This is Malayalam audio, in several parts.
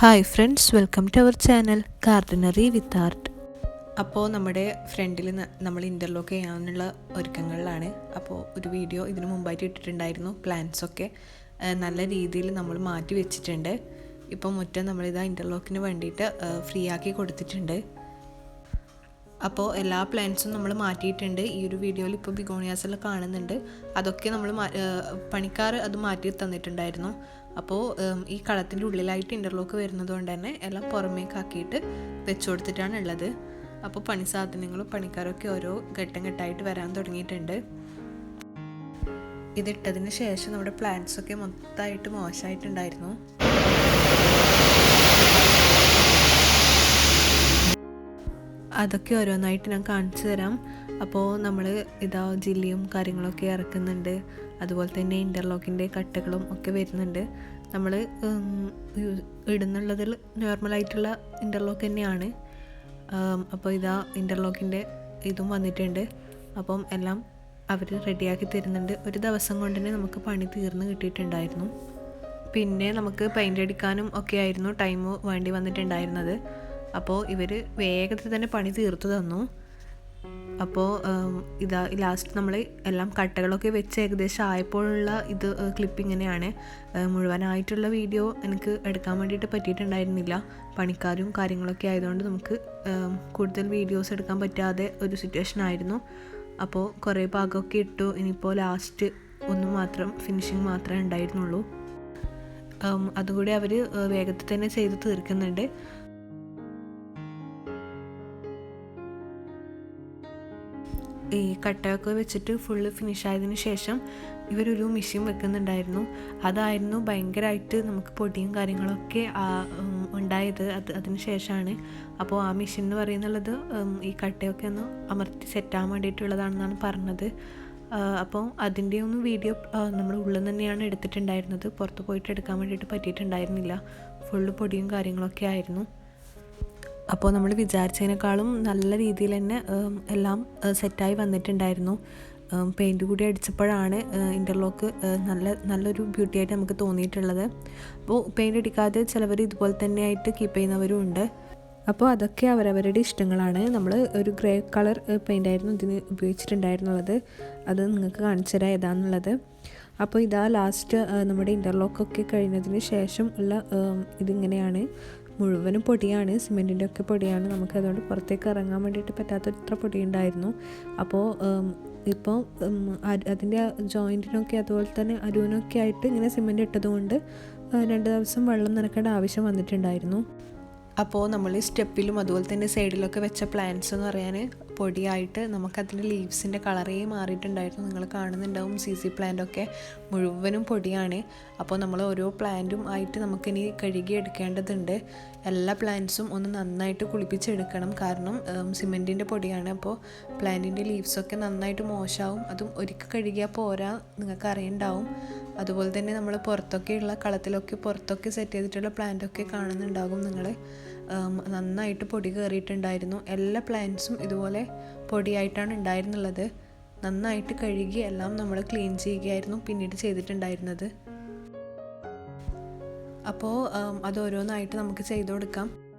Hi friends welcome to our channel gardenery with art അപ്പോൾ നമ്മുടെ ഫ്രണ്ടിൽ നമ്മൾ ഇന്റർലോക്ക് ചെയ്യാനുള്ള ഒരുക്കങ്ങളിലാണ്. അപ്പോൾ ഒരു വീഡിയോ ഇതിനു മുമ്പായിട്ട് ഇട്ടിട്ടുണ്ടായിരുന്നു പ്ലാൻസൊക്കെ നല്ല രീതിയിൽ നമ്മൾ മാറ്റി വെച്ചിട്ടുണ്ട്. ഇപ്പോൾ മുറ്റം നമ്മളിതാ ഇന്റർലോക്കിന് വേണ്ടിയിട്ട് ഫ്രീ ആക്കി കൊടുത്തിട്ടുണ്ട്. അപ്പോൾ എല്ലാ പ്ലാൻസും നമ്മൾ മാറ്റിയിട്ടുണ്ട്. ഈ ഒരു വീഡിയോയിൽ ഇപ്പോൾ ബിഗോണിയാസെല്ലാം കാണുന്നുണ്ട്. അതൊക്കെ നമ്മൾ പണിക്കാർ അത് മാറ്റി തന്നിട്ടുണ്ടായിരുന്നു. അപ്പോൾ ഈ കളത്തിന്റെ ഉള്ളിലായിട്ട് ഇന്റർലോക്ക് വരുന്നതുകൊണ്ട് തന്നെ എല്ലാം പുറമേക്കാക്കിയിട്ട് വെച്ചു കൊടുത്തിട്ടാണ് ഉള്ളത്. അപ്പോൾ പണി സാധനങ്ങളും പണിക്കാരൊക്കെ ഓരോ ഘട്ടം ഘട്ടമായിട്ട് വരാൻ തുടങ്ങിയിട്ടുണ്ട്. ഇതിട്ടതിന് ശേഷം നമ്മുടെ പ്ലാന്റ്സ് ഒക്കെ മൊത്തമായിട്ട് മോശമായിട്ടുണ്ടായിരുന്നു. അതൊക്കെ ഓരോന്നായിട്ട് ഞാൻ കാണിച്ചു തരാം. അപ്പോൾ നമ്മൾ ഇതാ ജില്ലയും കാര്യങ്ങളൊക്കെ ഇറക്കുന്നുണ്ട്. അതുപോലെ തന്നെ ഇന്റർലോക്കിന്റെ കട്ടകളും ഒക്കെ വരുന്നുണ്ട്. നമ്മൾ ഇടുന്നുള്ളതിൽ നോർമലായിട്ടുള്ള ഇന്റർലോക്ക് തന്നെയാണ്. അപ്പോൾ ഇതാ ഇന്റർലോക്കിന്റെ ഇതും വന്നിട്ടുണ്ട്. അപ്പം എല്ലാം അവർ റെഡിയാക്കി തരുന്നുണ്ട്. ഒരു ദിവസം കൊണ്ട് തന്നെ നമുക്ക് പണി തീർന്ന് കിട്ടിയിട്ടുണ്ടായിരുന്നു. പിന്നെ നമുക്ക് പെയിന്റ് അടിക്കാനും ഒക്കെ ആയിരുന്നു. ടൈം വേണ്ടി വന്നിട്ടുണ്ടായിരുന്നത്. അപ്പോൾ ഇവർ വേഗത്തിൽ തന്നെ പണി തീർത്തു തന്നു. അപ്പോൾ ഇതാ ലാസ്റ്റ് നമ്മൾ എല്ലാം കട്ടകളൊക്കെ വെച്ച് ഏകദേശം ആയപ്പോഴുള്ള ഇത് ക്ലിപ്പ് ഇങ്ങനെയാണ്. മുഴുവനായിട്ടുള്ള വീഡിയോ എനിക്ക് എടുക്കാൻ വേണ്ടിയിട്ട് പറ്റിയിട്ടുണ്ടായിരുന്നില്ല. പണിക്കാരും കാര്യങ്ങളൊക്കെ ആയതുകൊണ്ട് നമുക്ക് കൂടുതൽ വീഡിയോസ് എടുക്കാൻ പറ്റാതെ ഒരു സിറ്റുവേഷൻ ആയിരുന്നു. അപ്പോൾ കുറേ ഭാഗമൊക്കെ ഇട്ടു. ഇനിയിപ്പോൾ ലാസ്റ്റ് ഒന്ന് മാത്രം ഫിനിഷിങ് മാത്രമേ ഉണ്ടായിരുന്നുള്ളൂ. അതുകൂടി അവർ വേഗത്തിൽ തന്നെ ചെയ്ത് തീർക്കുന്നുണ്ട്. ഈ കട്ടയൊക്കെ വെച്ചിട്ട് ഫുള്ള് ഫിനിഷ് ആയതിനു ശേഷം ഇവരൊരു മെഷീൻ വെക്കുന്നുണ്ടായിരുന്നു. അതായിരുന്നു ഭയങ്കരമായിട്ട് നമുക്ക് പൊടിയും കാര്യങ്ങളൊക്കെ ഉണ്ടായത്. അത് അതിന് ശേഷമാണ് അപ്പോൾ ആ മെഷീൻ എന്ന് പറയുന്നുള്ളത് ഈ കട്ടയൊക്കെ ഒന്ന് അമർത്തി സെറ്റാൻ വേണ്ടിയിട്ടുള്ളതാണെന്നാണ് പറഞ്ഞത്. അപ്പോൾ അതിന്റെ ഒന്നും വീഡിയോ നമ്മൾ ഉള്ളിൽ തന്നെയാണ് എടുത്തിട്ടുണ്ടായിരുന്നത്. പുറത്ത് പോയിട്ട് എടുക്കാൻ വേണ്ടിയിട്ട് പറ്റിയിട്ടുണ്ടായിരുന്നില്ല. ഫുള്ള് പൊടിയും കാര്യങ്ങളൊക്കെ ആയിരുന്നു. അപ്പോൾ നമ്മൾ വിചാരിച്ചതിനേക്കാളും നല്ല രീതിയിൽ തന്നെ എല്ലാം സെറ്റായി വന്നിട്ടുണ്ടായിരുന്നു. പെയിന്റ് കൂടി അടിച്ചപ്പോഴാണ് ഇന്റർലോക്ക് നല്ല നല്ലൊരു ബ്യൂട്ടി ആയിട്ട് നമുക്ക് തോന്നിയിട്ടുള്ളത്. അപ്പോൾ പെയിന്റ് അടിക്കാതെ ചിലവർ ഇതുപോലെ തന്നെ ആയിട്ട് കീപ്പ് ചെയ്യുന്നവരും ഉണ്ട്. അപ്പോൾ അതൊക്കെ അവരവരുടെ ഇഷ്ടങ്ങളാണ്. നമ്മൾ ഒരു ഗ്രേ കളർ പെയിന്റ് ആയിരുന്നു ഇതിന് ഉപയോഗിച്ചിട്ടുണ്ടായിരുന്നുള്ളത്. അത് നിങ്ങൾക്ക് കാണിച്ചു തരാം ഏതാണെന്നുള്ളത് അപ്പോൾ ഇതാ ലാസ്റ്റ് നമ്മുടെ ഇന്റർലോക്കൊക്കെ കഴിഞ്ഞതിന് ശേഷം ഉള്ള ഇതിങ്ങനെയാണ്. മുഴുവനും പൊടിയാണ് സിമെന്റിന്റെ ഒക്കെ പൊടിയാണ്. നമുക്ക് അതുകൊണ്ട് പുറത്തേക്ക് ഇറങ്ങാൻ വേണ്ടിയിട്ട് പറ്റാത്തത്ര പൊടി ഉണ്ടായിരുന്നു അപ്പോൾ ഇപ്പോൾ അതിന്റെ ജോയിന്റിനൊക്കെ അതുപോലെ തന്നെ അരുവിനൊക്കെ ആയിട്ട് ഇങ്ങനെ സിമെന്റ് ഇട്ടതുകൊണ്ട് രണ്ട് ദിവസം വെള്ളം നനക്കേണ്ട ആവശ്യം വന്നിട്ടുണ്ടായിരുന്നു. അപ്പോൾ നമ്മൾ സ്റ്റെപ്പിലും അതുപോലെ തന്നെ സൈഡിലൊക്കെ വെച്ച പ്ലാന്റ്സ് എന്ന് പറയാൻ പൊടിയായിട്ട് നമുക്കതിന്റെ ലീവ്സിന്റെ കളറേ മാറിയിട്ടുണ്ടായിരുന്നു. നിങ്ങൾ കാണുന്നുണ്ടാവും സി സി പ്ലാന്റൊക്കെ മുഴുവനും പൊടിയാണ്. അപ്പോൾ നമ്മൾ ഓരോ പ്ലാന്റും ആയിട്ട് നമുക്കിനി കഴുകിയെടുക്കേണ്ടതുണ്ട് എല്ലാ പ്ലാന്റ്സും ഒന്ന് നന്നായിട്ട് കുളിപ്പിച്ചെടുക്കണം. കാരണം സിമെന്റിന്റെ പൊടിയാണ്. അപ്പോൾ പ്ലാന്റിന്റെ ലീവ്സൊക്കെ നന്നായിട്ട് മോശമാവും. അതും ഒരിക്കൽ കഴുകിയാൽ പോരാ നിങ്ങൾക്ക് അറിയണ്ടാവും അതുപോലെ തന്നെ നമ്മൾ പുറത്തൊക്കെയുള്ള കളത്തിലൊക്കെ പുറത്തൊക്കെ സെറ്റ് ചെയ്തിട്ടുള്ള പ്ലാന്റൊക്കെ കാണുന്നുണ്ടാകും നിങ്ങൾ. നന്നായിട്ട് പൊടി കയറിയിട്ടുണ്ടായിരുന്നു എല്ലാ പ്ലാന്റ്സും ഇതുപോലെ പൊടിയായിട്ടാണ് ഉണ്ടായിരുന്നുള്ളത്. നന്നായിട്ട് കഴുകി എല്ലാം നമ്മൾ ക്ലീൻ ചെയ്യുകയായിരുന്നു പിന്നീട് ചെയ്തിട്ടുണ്ടായിരുന്നത്. അപ്പോൾ അത് ഓരോന്നായിട്ട് നമുക്ക് ചെയ്തു കൊടുക്കാം.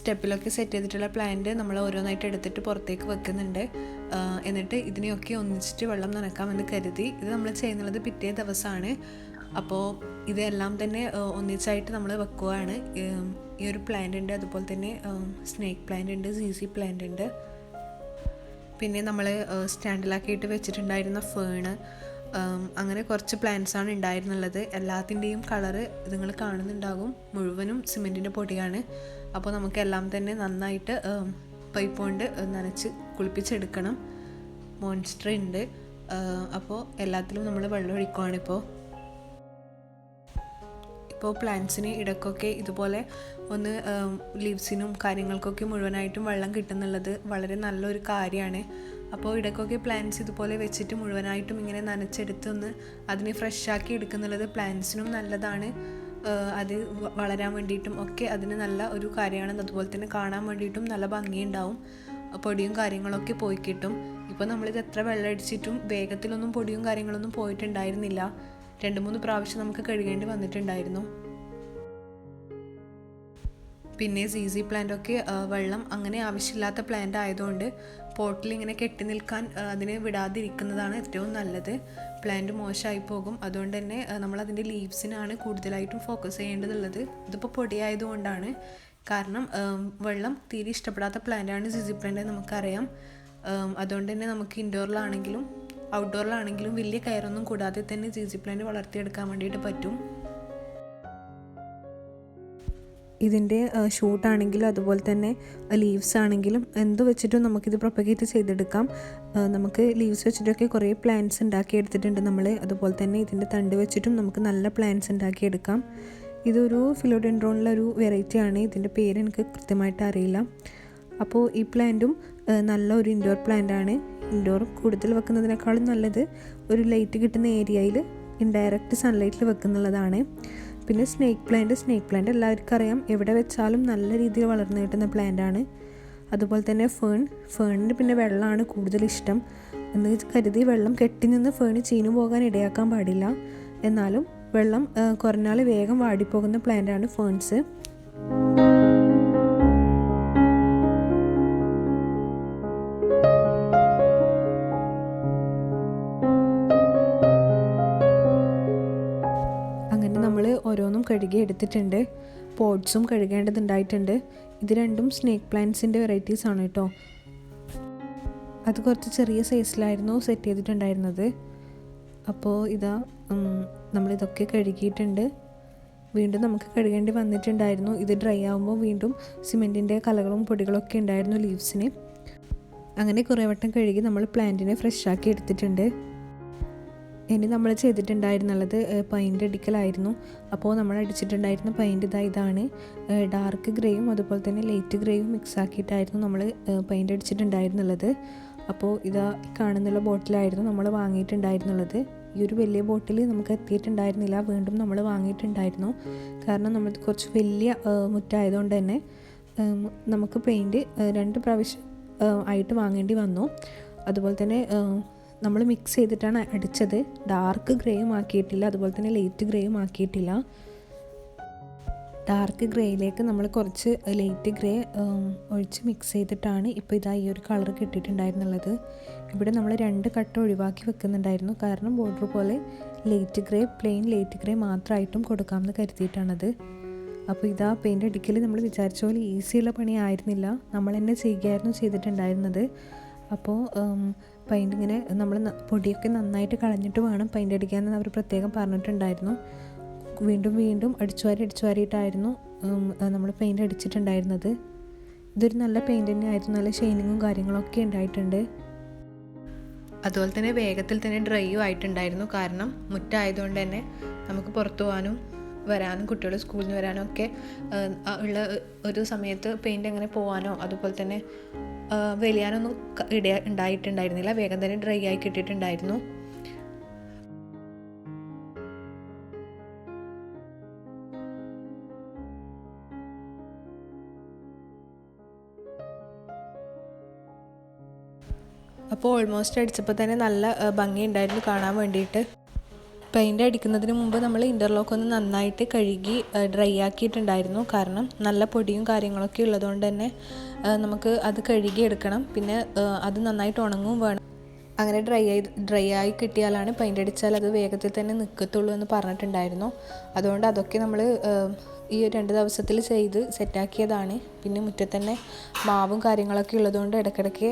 സ്റ്റെപ്പിലൊക്കെ സെറ്റ് ചെയ്തിട്ടുള്ള പ്ലാന്റ് നമ്മൾ ഓരോന്നായിട്ട് എടുത്തിട്ട് പുറത്തേക്ക് വെക്കുന്നുണ്ട്. എന്നിട്ട് ഇതിനെയൊക്കെ ഒന്നിച്ചിട്ട് വെള്ളം നനക്കാമെന്ന് കരുതി. ഇത് നമ്മൾ ചെയ്യുന്നത് പിറ്റേ ദിവസമാണ്. അപ്പോൾ ഇതെല്ലാം തന്നെ ഒന്നിച്ചായിട്ട് നമ്മൾ വെക്കുകയാണ് ഈ ഒരു പ്ലാന്റ് ഉണ്ട് അതുപോലെ തന്നെ സ്നേക്ക് പ്ലാന്റ് ഉണ്ട് സി സി പ്ലാന്റ് ഉണ്ട്. പിന്നെ നമ്മൾ സ്റ്റാൻഡിലാക്കിയിട്ട് വെച്ചിട്ടുണ്ടായിരുന്ന ഫേണ് അങ്ങനെ കുറച്ച് പ്ലാന്റ്സ് ആണ് ഉണ്ടായിരുന്നുള്ളത്. എല്ലാത്തിന്റെയും കളറ് നിങ്ങൾ കാണുന്നുണ്ടാകും. മുഴുവനും സിമെന്റിന്റെ പൊടിയാണ്. അപ്പോൾ നമുക്ക് എല്ലാം തന്നെ നന്നായിട്ട് പൈപ്പ് കൊണ്ട് നനച്ച് കുളിപ്പിച്ചെടുക്കണം. മോൺസ്റ്റർ ഉണ്ട് അപ്പോൾ എല്ലാത്തിലും നമ്മൾ വെള്ളം ഒഴിക്കുവാണ് ഇപ്പോൾ ഇപ്പോൾ പ്ലാന്റ്സിന് ഇടയ്ക്കൊക്കെ ഇതുപോലെ ഒന്ന് ലീവ്സിനും കാര്യങ്ങൾക്കൊക്കെ മുഴുവനായിട്ടും വെള്ളം കിട്ടുന്നുള്ളത് വളരെ നല്ലൊരു കാര്യമാണ് അപ്പോൾ ഇടയ്ക്കൊക്കെ പ്ലാന്റ്സ് ഇതുപോലെ വെച്ചിട്ട് മുഴുവനായിട്ടും ഇങ്ങനെ നനച്ചെടുത്ത് ഒന്ന് അതിനെ ഫ്രഷാക്കി എടുക്കുന്നുള്ളത് പ്ലാന്റ്സിനും നല്ലതാണ്. അത് വളരാൻ വേണ്ടിയിട്ടും ഒക്കെ അതിന് നല്ല ഒരു കാര്യമാണ് അതുപോലെ തന്നെ കാണാൻ വേണ്ടിയിട്ടും നല്ല ഭംഗിയുണ്ടാവും. പൊടിയും കാര്യങ്ങളൊക്കെ പോയി കിട്ടും. ഇപ്പോൾ നമ്മളിത് എത്ര വെള്ളം അടിച്ചിട്ടും വേഗത്തിലൊന്നും പൊടിയും കാര്യങ്ങളൊന്നും പോയിട്ടുണ്ടായിരുന്നില്ല. രണ്ട് മൂന്ന് പ്രാവശ്യം നമുക്ക് കഴുകേണ്ടി വന്നിട്ടുണ്ടായിരുന്നു. പിന്നെ സി സി പ്ലാന്റ് ഒക്കെ വെള്ളം അങ്ങനെ ആവശ്യമില്ലാത്ത പ്ലാന്റ് ആയതുകൊണ്ട് പോട്ടിൽ ഇങ്ങനെ കെട്ടി നിൽക്കാൻ അതിനെ വിടാതിരിക്കുന്നതാണ് ഏറ്റവും നല്ലത്. പ്ലാന്റ് മോശമായി പോകും. അതുകൊണ്ട് തന്നെ നമ്മൾ അതിന്റെ ലീവ്സിനാണ് കൂടുതലായിട്ടും ഫോക്കസ് ചെയ്യേണ്ടതുള്ളത്. ഇതിപ്പോൾ പൊടിയായതുകൊണ്ടാണ്. കാരണം വെള്ളം തീരെ ഇഷ്ടപ്പെടാത്ത പ്ലാന്റാണ് സിസി പ്ലാന്റ് നമുക്കറിയാം. അതുകൊണ്ട് തന്നെ നമുക്ക് ഇൻഡോറിലാണെങ്കിലും ഔട്ട്ഡോറിലാണെങ്കിലും വലിയ കയറൊന്നും കൂടാതെ തന്നെ സിസി പ്ലാന്റ് വളർത്തിയെടുക്കാൻ വേണ്ടിയിട്ട് പറ്റും. ഇതിന്റെ ഷൂട്ടാണെങ്കിലും അതുപോലെ തന്നെ ലീവ്സ് ആണെങ്കിലും എന്ത് വെച്ചിട്ടും നമുക്കിത് പ്രൊപ്പഗേറ്റ് ചെയ്തെടുക്കാം. നമുക്ക് ലീവ്സ് വെച്ചിട്ടൊക്കെ കുറേ പ്ലാന്റ്സ് ഉണ്ടാക്കിയെടുത്തിട്ടുണ്ട് നമ്മൾ അതുപോലെ തന്നെ ഇതിന്റെ തണ്ട് വെച്ചിട്ടും നമുക്ക് നല്ല പ്ലാന്റ്സ് ഉണ്ടാക്കിയെടുക്കാം ഇതൊരു ഫിലോഡെൻഡ്രോണിലെ ഒരു വെറൈറ്റിയാണ് ഇതിന്റെ പേര് എനിക്ക് കൃത്യമായിട്ട് അറിയില്ല. അപ്പോൾ ഈ പ്ലാന്റും നല്ല ഒരു ഇൻഡോർ പ്ലാന്റ് ആണ്. ഇൻഡോർ കൂടുതൽ വെക്കുന്നതിനേക്കാളും നല്ലത് ഒരു ലൈറ്റ് കിട്ടുന്ന ഏരിയയിൽ ഇൻഡയറക്റ്റ് സൺലൈറ്റിൽ വെക്കുന്നുള്ളതാണ് പിന്നെ സ്നേക്ക് പ്ലാന്റ് സ്നേക്ക് പ്ലാന്റ് എല്ലാവർക്കും അറിയാം. എവിടെ വെച്ചാലും നല്ല രീതിയിൽ വളർന്നു കിട്ടുന്ന പ്ലാന്റ് ആണ്. അതുപോലെ തന്നെ ഫേൺ ഫേണിന് പിന്നെ വെള്ളമാണ് കൂടുതൽ ഇഷ്ടം. എന്ന് കരുതി വെള്ളം കെട്ടി നിന്ന് ഫേണ് ചീഞ്ഞു പോകാൻ ഇടയാക്കാൻ പാടില്ല. എന്നാലും വെള്ളം കുറഞ്ഞാൽ വേഗം വാടിപ്പോകുന്ന പ്ലാന്റ് ആണ് ഫേൺസ് കഴുകി എടുത്തിട്ടുണ്ട്. പോട്ട്സും കഴുകേണ്ടതുണ്ടായിട്ടുണ്ട്. ഇത് രണ്ടും സ്നേക്ക് പ്ലാന്റ്സിന്റെ വെറൈറ്റീസ് ആണ് കേട്ടോ. അത് കുറച്ച് ചെറിയ സൈസിലായിരുന്നു സെറ്റ് ചെയ്തിട്ടുണ്ടായിരുന്നത്. അപ്പോൾ ഇതാ നമ്മളിതൊക്കെ കഴുകിയിട്ടുണ്ട്. വീണ്ടും നമുക്ക് കഴുകേണ്ടി വന്നിട്ടുണ്ടായിരുന്നു. ഇത് ഡ്രൈ ആകുമ്പോൾ വീണ്ടും സിമെന്റിന്റെ കലകളും പൊടികളൊക്കെ ഉണ്ടായിരുന്നു ലീവ്സിന്. അങ്ങനെ കുറേ വട്ടം കഴുകി നമ്മൾ പ്ലാന്റിനെ ഫ്രഷ് ആക്കി എടുത്തിട്ടുണ്ട്. ഇനി നമ്മൾ ചെയ്തിട്ടുണ്ടായിരുന്നുള്ളത് പൈന്റ് അടിക്കലായിരുന്നു. അപ്പോൾ നമ്മൾ അടിച്ചിട്ടുണ്ടായിരുന്ന പൈന്റ് ഇതാ ഇതാണ്. ഡാർക്ക് ഗ്രേയും അതുപോലെ തന്നെ ലൈറ്റ് ഗ്രേയും മിക്സ് ആക്കിയിട്ടായിരുന്നു നമ്മൾ പെയിന്റ് അടിച്ചിട്ടുണ്ടായിരുന്നുള്ളത്. അപ്പോൾ ഇതാ കാണുന്നുള്ള ബോട്ടിലായിരുന്നു നമ്മൾ വാങ്ങിയിട്ടുണ്ടായിരുന്നുള്ളത്. ഈ ഒരു വലിയ ബോട്ടിൽ നമുക്ക് എത്തിയിട്ടുണ്ടായിരുന്നില്ല. വീണ്ടും നമ്മൾ വാങ്ങിയിട്ടുണ്ടായിരുന്നു. കാരണം നമ്മൾ കുറച്ച് വലിയ മുറ്റായതുകൊണ്ട് തന്നെ നമുക്ക് പെയിന്റ് രണ്ട് പ്രാവശ്യം ആയിട്ട് വാങ്ങേണ്ടി വന്നു. അതുപോലെ തന്നെ നമ്മൾ മിക്സ് ചെയ്തിട്ടാണ് അടിച്ചത്. ഡാർക്ക് ഗ്രേയും ആക്കിയിട്ടില്ല. അതുപോലെ തന്നെ ലൈറ്റ് ഗ്രേയും ആക്കിയിട്ടില്ല. ഡാർക്ക് ഗ്രേയിലേക്ക് നമ്മൾ കുറച്ച് ലൈറ്റ് ഗ്രേ ഒഴിച്ച് മിക്സ് ചെയ്തിട്ടാണ് ഇപ്പോൾ ഇതാ ഈ ഒരു കളർ കിട്ടിയിട്ടുണ്ടായിരുന്നുള്ളത്. ഇവിടെ നമ്മൾ രണ്ട് കട്ട ഒഴിവാക്കി വെക്കുന്നുണ്ടായിരുന്നു. കാരണം ബോർഡർ പോലെ light grey plain light grey മാത്രമായിട്ടും കൊടുക്കാമെന്ന് കരുതിയിട്ടാണത്. അപ്പോൾ ഇതാ പെയിന്റ് അടിക്കൽ നമ്മൾ വിചാരിച്ച പോലെ ഈസിയുള്ള പണി ആയിരുന്നില്ല. നമ്മൾ തന്നെ ചെയ്യുകയായിരുന്നു ചെയ്തിട്ടുണ്ടായിരുന്നത്. അപ്പോൾ പെയിന്റ് ഇങ്ങനെ നമ്മൾ പൊടിയൊക്കെ നന്നായിട്ട് കളഞ്ഞിട്ട് വേണം പെയിന്റ് അടിക്കാനെന്ന് അവർ പ്രത്യേകം പറഞ്ഞിട്ടുണ്ടായിരുന്നു. വീണ്ടും വീണ്ടും അടിച്ചുവാരി അടിച്ചുവാരിയിട്ടായിരുന്നു നമ്മൾ പെയിന്റ് അടിച്ചിട്ടുണ്ടായിരുന്നത്. ഇതൊരു നല്ല പെയിന്റ് തന്നെയായിരുന്നു. നല്ല ഷൈനിങ്ങും കാര്യങ്ങളൊക്കെ ഉണ്ടായിട്ടുണ്ട്. അതുപോലെ തന്നെ വേഗത്തിൽ തന്നെ ഡ്രൈയും ആയിട്ടുണ്ടായിരുന്നു. കാരണം മുറ്റായതുകൊണ്ട് തന്നെ നമുക്ക് പുറത്തു പോകാനും വരാനും കുട്ടികൾ സ്കൂളിൽ നിന്ന് വരാനും ഒക്കെ ഉള്ള ഒരു സമയത്ത് പെയിന്റ് അങ്ങനെ പോകാനോ അതുപോലെ തന്നെ വലിയാനൊന്നും ഇട ഉണ്ടായിട്ടുണ്ടായിരുന്നില്ല. വേഗം തന്നെ ഡ്രൈ ആയി കിട്ടിയിട്ടുണ്ടായിരുന്നു. അപ്പോൾ ഓൾമോസ്റ്റ് അടിച്ചപ്പോൾ തന്നെ നല്ല ഭംഗി ഭംഗിയുണ്ടായിരുന്നു കാണാൻ വേണ്ടിയിട്ട്. പെയിന്റ് അടിക്കുന്നതിന് മുമ്പ് നമ്മൾ ഇന്റർലോക്ക് ഒന്ന് നന്നായിട്ട് കഴുകി ഡ്രൈ ആക്കിയിട്ടുണ്ടായിരുന്നു. കാരണം നല്ല പൊടിയും കാര്യങ്ങളൊക്കെ ഉള്ളതുകൊണ്ട് തന്നെ നമുക്ക് അത് കഴുകി എടുക്കണം. പിന്നെ അത് നന്നായിട്ട് ഉണങ്ങും വേണം. അങ്ങനെ ഡ്രൈ ആയി ഡ്രൈ ആയി കിട്ടിയാലാണ് പെയിന്റ് അടിച്ചാൽ അത് വേഗത്തിൽ തന്നെ നിൽക്കത്തുള്ളൂ എന്ന് പറഞ്ഞിട്ടുണ്ടായിരുന്നു. അതുകൊണ്ട് അതൊക്കെ നമ്മൾ ഈ രണ്ട് ദിവസത്തിൽ ചെയ്ത് സെറ്റാക്കിയതാണ്. പിന്നെ മുറ്റത്തന്നെ മാവും കാര്യങ്ങളൊക്കെ ഉള്ളതുകൊണ്ട് ഇടയ്ക്കിടയ്ക്ക്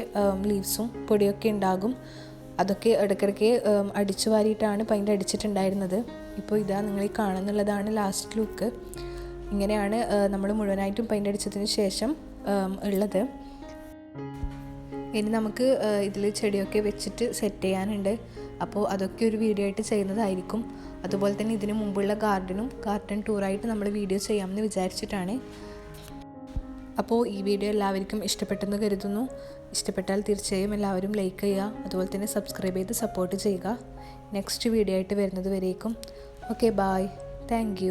ലീവ്സും പൊടിയൊക്കെ ഉണ്ടാകും. അതൊക്കെ ഇടയ്ക്കിടയ്ക്ക് അടിച്ചു വാരിയിട്ടാണ് പെയിന്റ് അടിച്ചിട്ടുണ്ടായിരുന്നത്. ഇപ്പോൾ ഇതാ നിങ്ങൾ ഈ കാണുന്നുള്ളതാണ് ലാസ്റ്റ് ലുക്ക് ഇങ്ങനെയാണ് നമ്മൾ മുഴുവനായിട്ടും പെയിന്റ് അടിച്ചതിന് ശേഷം ഉള്ളത്. ഇനി നമുക്ക് ഇതിൽ ചെടിയൊക്കെ വെച്ചിട്ട് സെറ്റ് ചെയ്യാനുണ്ട്. അപ്പോൾ അതൊക്കെ ഒരു വീഡിയോ ആയിട്ട് ചെയ്യുന്നതായിരിക്കും. അതുപോലെ തന്നെ ഇതിന് മുമ്പുള്ള ഗാർഡനും ഗാർഡൻ ടൂറായിട്ട് നമ്മൾ വീഡിയോ ചെയ്യാമെന്ന് വിചാരിച്ചിട്ടാണ്. അപ്പോൾ ഈ വീഡിയോ എല്ലാവർക്കും ഇഷ്ടപ്പെട്ടെന്ന് കരുതുന്നു. ഇഷ്ടപ്പെട്ടാൽ തീർച്ചയായും എല്ലാവരും ലൈക്ക് ചെയ്യുക അതുപോലെ തന്നെ സബ്സ്ക്രൈബ് ചെയ്ത് സപ്പോർട്ട് ചെയ്യുക. നെക്സ്റ്റ് വീഡിയോ ആയിട്ട് വരുന്നത് വരേക്കും. Okay bye thank